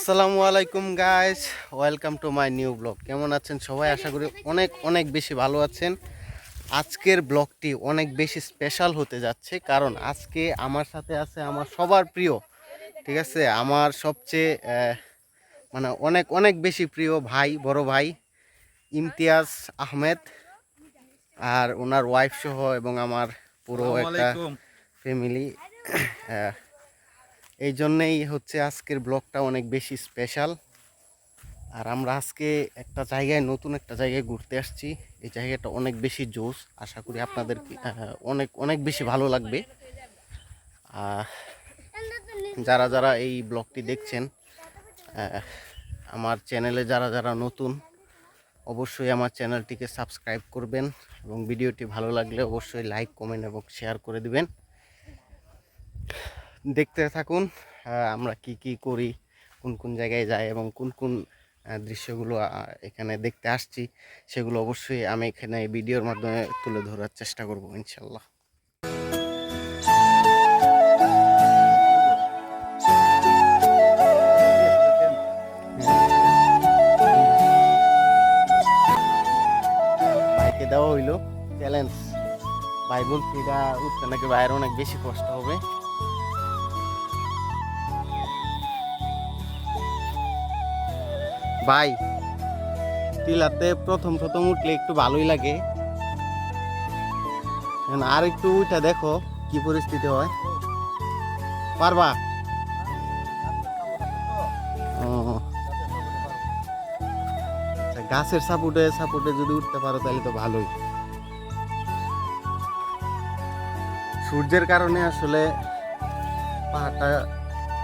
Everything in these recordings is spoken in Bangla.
আসসালামু আলাইকুম guys welcome to my new blog কেমন আছেন সবাই? আশা করি অনেক অনেক বেশি ভালো আছেন। আজকের ব্লগটি অনেক বেশি স্পেশাল হতে যাচ্ছে কারণ আজকে আমার সাথে আছে আমার সবার প্রিয় ঠিক আছে? আমার সবচেয়ে মানে অনেক অনেক বেশি প্রিয় ভাই বড় ভাই ইমতিয়াজ আহমেদ আর ওনার ওয়াইফ সহ এবং আমার পুরো একটা ফ্যামিলি এই জন্যেই হচ্ছে আজকের ব্লগটা অনেক বেশি স্পেশাল আর আমরা আজকে একটা জায়গায়, নতুন একটা জায়গায় ঘুরতে আসছি। এই জায়গাটা অনেক বেশি জোস আশা করি আপনাদের অনেক অনেক বেশি ভালো লাগবে। যারা যারা এই ব্লগটি দেখছেন আমার চ্যানেলে যারা যারা নতুন, অবশ্যই আমার চ্যানেলটিকে সাবস্ক্রাইব করবেন এবং ভিডিওটি ভালো লাগলে অবশ্যই লাইক, কমেন্ট এবং শেয়ার করে দিবেন। দেখতে থাকুন আমরা কি কি করি, কোন কোন জায়গায় যাই এবং কোন কোন দৃশ্যগুলো এখানে দেখতে আসছি, সেগুলো অবশ্যই আমি এখানে ভিডিওর মাধ্যমে তুলে ধরার চেষ্টা করব ইনশাল্লাহ বাইকে দেওয়া হইল চ্যালেঞ্জ ভাই বলছি এটা উঠতে নাকি বাইরে অনেক বেশি কষ্ট হবে। ভাই। টিলাতে প্রথম প্রথম উঠলে একটু ভালোই লাগে। আর একটু উঠে দেখো কি পরিস্থিতি হয়। পারবা? আচ্ছা, গাছের সাপোর্টে সাপোর্টে যদি উঠতে পারো তাহলে তো ভালোই। সূর্যের কারণে আসলে পাহাড়টা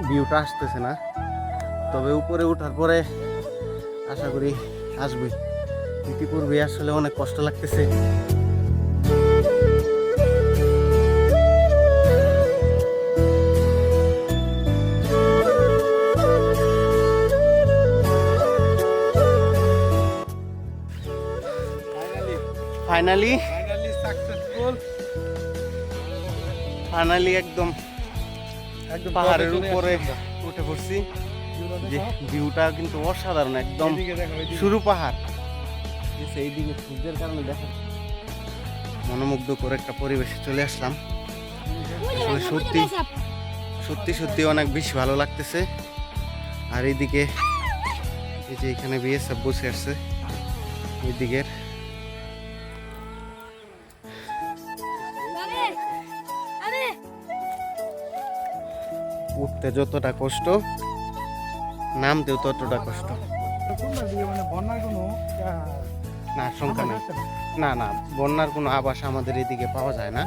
ভিউটা আসতেছে না। তবে উপরে ওঠার পরে আশা করি আসবে। ইতিপূর্বে আসলে অনেক কষ্ট লাগতেছে। ফাইনালি ফাইনালি একদম একদম পাহাড়ের উপরে উঠে পড়ছি। যে ভিউটা কিন্তু অসাধারণ একদম। শুরু পাহাড়। এইদিকে সূর্যের কারণে দেখো। মনোমুগ্ধ করে একটা পরিবেশে চলে আসলাম। সত্যি সত্যি সত্যি অনেক বেশি ভালো লাগতেছে। আর এইদিকে এই যে এখানে বিএসএফ বসে আসছে এইদিকের। উঠতে যতটা কষ্ট। নামতেও ততটা কষ্ট। না, শঙ্কা নেই। না? না, বন্যার কোনো আবাস আমাদের এদিকে পাওয়া যায় না।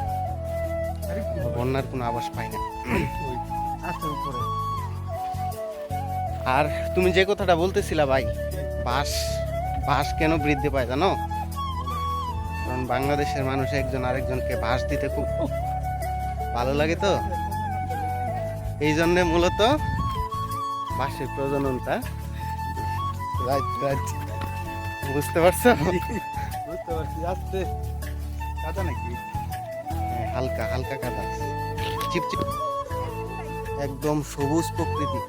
বন্যার কোনো আবাস পাই না। আর তুমি যে কথাটা বলতেছিলা ভাই বাস বাস কেন বৃদ্ধি পায় জানো? কারণ বাংলাদেশের মানুষ একজন আরেকজনকে বাস দিতে খুব ভালো লাগে তো? এই জন্যে মূলত বাসের প্রজননটা। Right right. বুঝতে পারছ? বুঝতে পারছি আসতে কাদা নাকি? হ্যাঁ, হালকা হালকা কাদা চিপচিপ একদম সবুজ প্রকৃতি।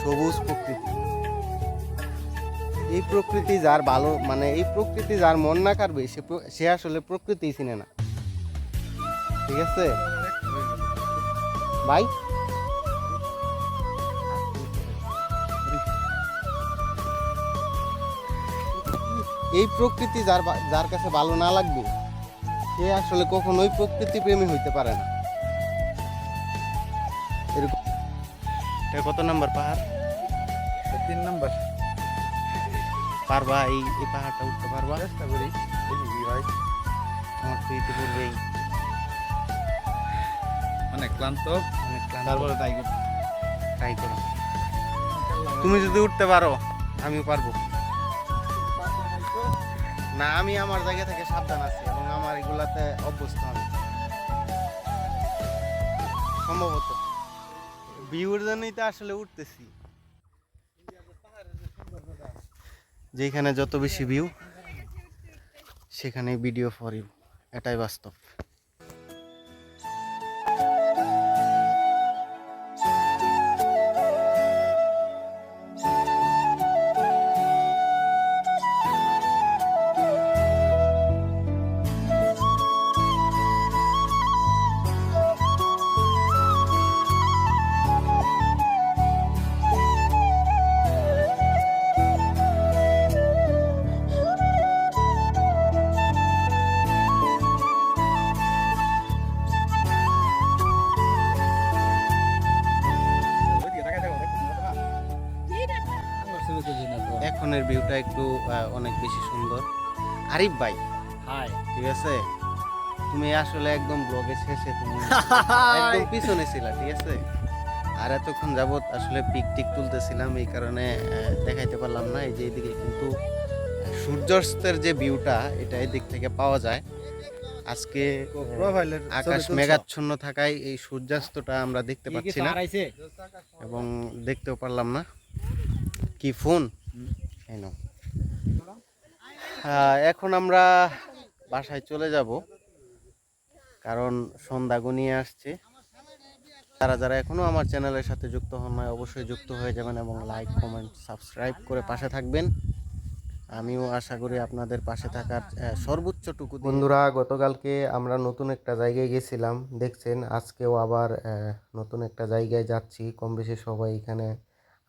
সবুজ প্রকৃতি। এই প্রকৃতি যার ভালো মানে এই প্রকৃতি যার মন না কাটবে সে সে আসলে প্রকৃতি চিনে না। ঠিক আছে? ভাই? এই প্রকৃতি যার যার কাছে ভালো না লাগবে সে আসলে কখনোই প্রকৃতি প্রেমী হইতে পারে না। এরকম এটা কত নাম্বার পাহাড়? তিন নাম্বার। পারবা এই এই পাহাড়টা উঠতে পারবা? চেষ্টা করি। হয় আমার তো ইতিপূর্বেই অনেক ক্লান্ত। অনেক ক্লান্ত। তারপরে তাই ট্রাই করো। তুমি যদি উঠতে পারো আমিও পারব। না, আমি আমার জায়গা থেকে সাবধান আছি এবং আমার এগুলাতে অভ্যস্ত আমি। সম্ভবত। ভিউর জন্যই তো আসলে উঠতেছি। যেখানে যত বেশি ভিউ, সেখানে ভিডিও ফর ইউ, এটাই বাস্তব। ভিউটা একটু অনেক বেশি সুন্দর। আরিফ ভাই হাই। ঠিক আছে? তুমি আসলে একদম ব্লগে শেষে তুমি একদম পিছনে ছিলা ঠিক আছে? আর এতক্ষণ যাবত আসলে পিক টিক তুলতেছিলাম এই কারণে দেখাইতে পারলাম না। এই যে এদিকে কিন্তু সূর্যাস্তের যে ভিউটা এটা এদিক থেকে পাওয়া যায়। আজকে আকাশ মেঘাচ্ছন্ন থাকায় এই সূর্যাস্তটা আমরা দেখতে পাচ্ছি না। এবং দেখতেও পারলাম না। কি ফোন এখন আমরা বাসায় চলে যাব, কারণ সন্ধ্যা গনিয়ে আসছে। যারা যারা এখনও আমার চ্যানেলের সাথে যুক্ত হন নাই, অবশ্যই যুক্ত হয়ে যাবেন এবং লাইক কমেন্ট সাবস্ক্রাইব করে পাশে থাকবেন। আমিও আশা করি আপনাদের পাশে থাকার সর্বোচ্চটুকু বন্ধুরা, গতকালকে আমরা নতুন একটা জায়গায় গেছিলাম, দেখছেন? আজকেও আবার নতুন একটা জায়গায় যাচ্ছি। কম বেশি সবাই এখানে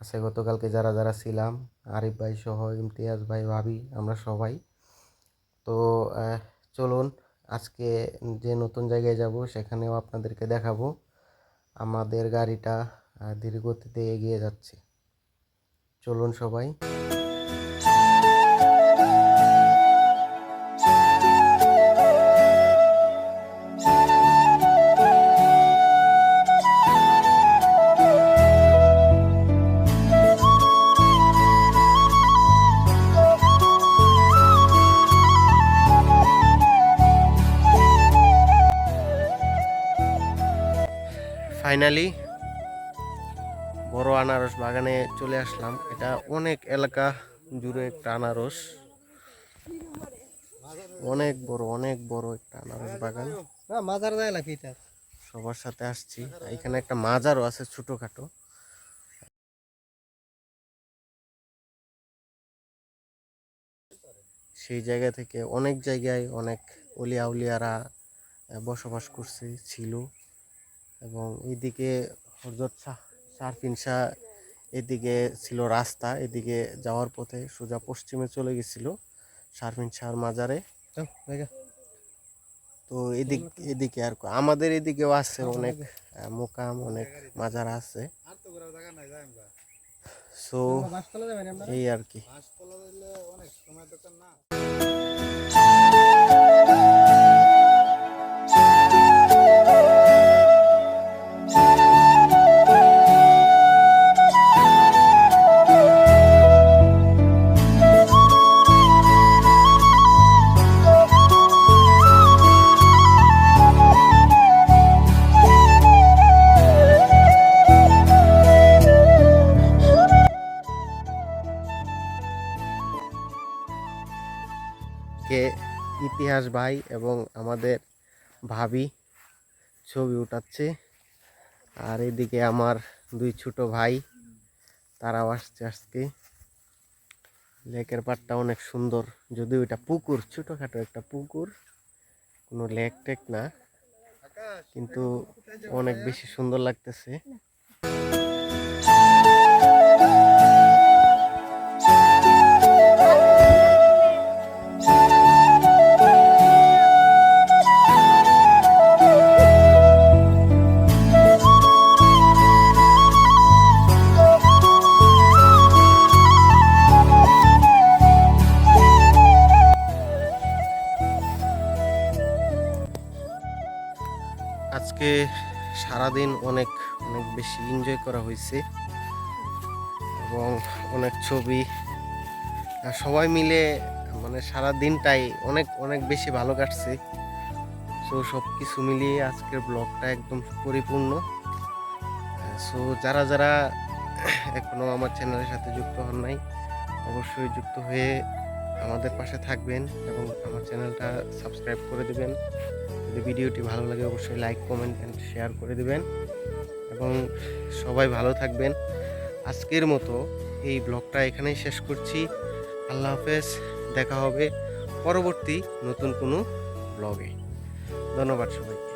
আছে, গতকালকে যারা যারা ছিলাম, আরিফ ভাই সহ ইমতিয়াজ ভাই, ভাবি, আমরা সবাই। তো চলুন, আজকে যে নতুন জায়গায় যাব, সেখানেও আপনাদেরকে দেখাবো। আমাদের গাড়িটা ধীরগতিতে ধীর গতিতে এগিয়ে যাচ্ছে। চলুন সবাই। ফাইনালি বড় আনারস বাগানে চলে আসলাম। এটা অনেক এলাকা জুড়ে একটা আনারস। অনেক বড় অনেক বড় একটা আনারস বাগান। মাজার যায় সবার সাথে আসছি। এখানে একটা মাজারও আছে ছোটখাটো। সেই জায়গা থেকে অনেক জায়গায় অনেক অলিয়া উলিয়ারা বসবাস করছে ছিল। এবং এইদিকে হরজত শাহ শারফিন শাহ এদিকে ছিল রাস্তা এদিকে যাওয়ার পথে সোজা পশ্চিমে চলে গেছিল শারফিন শাহর মাজারে। তো এদিক এদিকে আর আমাদের এদিকেও আছে অনেক আহ, মোকাম অনেক মাজার আছে। সো এই আর কি। কে ইতিহাস ভাই এবং আমাদের ভাবি ছবি উঠাচ্ছে। আর এদিকে আমার দুই ছোট ভাই, তারাও আসছে আজকে। লেকের পাড়টা অনেক সুন্দর, যদিও এটা পুকুর, ছোটোখাটো একটা পুকুর, কোনো লেক টেক না। কিন্তু অনেক বেশি সুন্দর লাগতেছে। সারাদিন অনেক অনেক বেশি এনজয় করা হয়েছে এবং অনেক ছবি সবাই মিলে মানে সারা দিনটাই অনেক অনেক বেশি ভালো কাটছে। সো সব কিছু মিলিয়ে আজকের ব্লগটা একদম পরিপূর্ণ। সো যারা যারা এখনও আমার চ্যানেলের সাথে যুক্ত হন নাই, অবশ্যই যুক্ত হয়ে আমাদের পাশে থাকবেন এবং আমার চ্যানেলটা সাবস্ক্রাইব করে দেবেন। যদি ভিডিওটি ভালো লাগে, অবশ্যই লাইক, কমেন্ট অ্যান্ড শেয়ার করে দেবেন। এবং সবাই ভালো থাকবেন। আজকের মতো এই ব্লগটা এখানেই শেষ করছি। আল্লাহ হাফেজ, দেখা হবে পরবর্তী নতুন কোনো ব্লগে। ধন্যবাদ সবাইকে।